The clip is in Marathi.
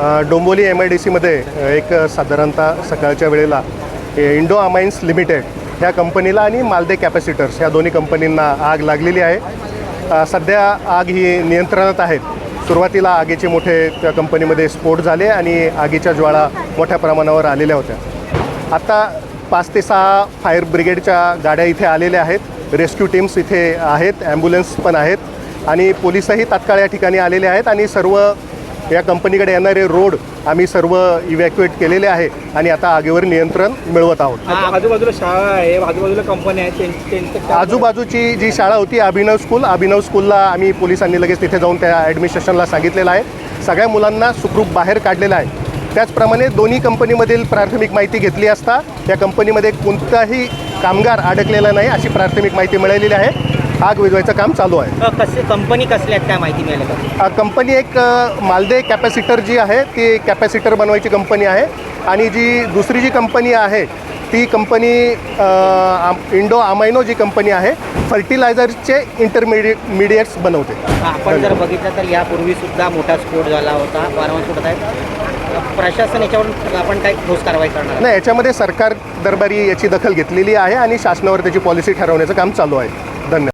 डोंबोली एम आय डी सीमध्ये एक साधारणतः सकाळच्या वेळेला इंडो अमाइन्स लिमिटेड ह्या कंपनीला आणि मालदे कॅपॅसिटर्स ह्या दोन्ही कंपनींना आग लागलेली आहे. सध्या आग ही नियंत्रणात आहेत. सुरुवातीला आगीचे मोठे त्या कंपनीमध्ये स्फोट झाले आणि आगीच्या ज्वाळा मोठ्या प्रमाणावर आलेल्या होत्या. आत्ता पाच ते सहा फायर ब्रिगेडच्या गाड्या इथे आलेल्या आहेत. रेस्क्यू टीम्स इथे आहेत ॲम्ब्युलन्स पण आहेत आणि पोलीसही तात्काळ या ठिकाणी आलेले आहेत आणि सर्व या कंपनीकडे येणारे रोड आम्ही सर्व इव्हॅक्युएट केलेले आहे आणि आता आगीवर नियंत्रण मिळवत आहोत. आजू- आजूबाजूला शाळा आहे आजूबाजूला कंपनी आहे त्यां- आजूबाजूची जी शाळा होती अभिनव स्कूल अभिनव स्कूलला आम्ही पोलिसांनी लगेच तिथे जाऊन त्या ॲडमिनिस्ट्रेशनला सांगितलेलं आहे. सगळ्या मुलांना सुखरूप बाहेर काढलेलं आहे. त्याचप्रमाणे दोन्ही कंपनीमधील प्राथमिक माहिती घेतली असता या कंपनीमध्ये कोणताही कामगार अडकलेला नाही अशी प्राथमिक माहिती मिळालेली आहे. आग विझवायचं काम चालू आहे. कसे कंपनी कसल्या आहेत काय माहिती मिळाली का? अ, कंपनी एक अ, मालदे कॅपॅसिटर जी आहे ती कॅपॅसिटर बनवायची कंपनी आहे. आणि जी दुसरी जी कंपनी आहे ती कंपनी अ, आम- इंडो अमायनो जी कंपनी आहे फर्टिलायझरचे इंटरमिडिएट मिडिएट्स बनवते. आपण जर बघितलं तर यापूर्वी सुद्धा मोठा स्फोट झाला होता वारंवार स्फोट आहे. प्रशासन याच्यावर आपण काय ठोस कारवाई करणार? नाही याच्यामध्ये सरकार दरबारी याची दखल घेतलेली आहे आणि शासनावर त्याची पॉलिसी ठरवण्याचं काम चालू आहे.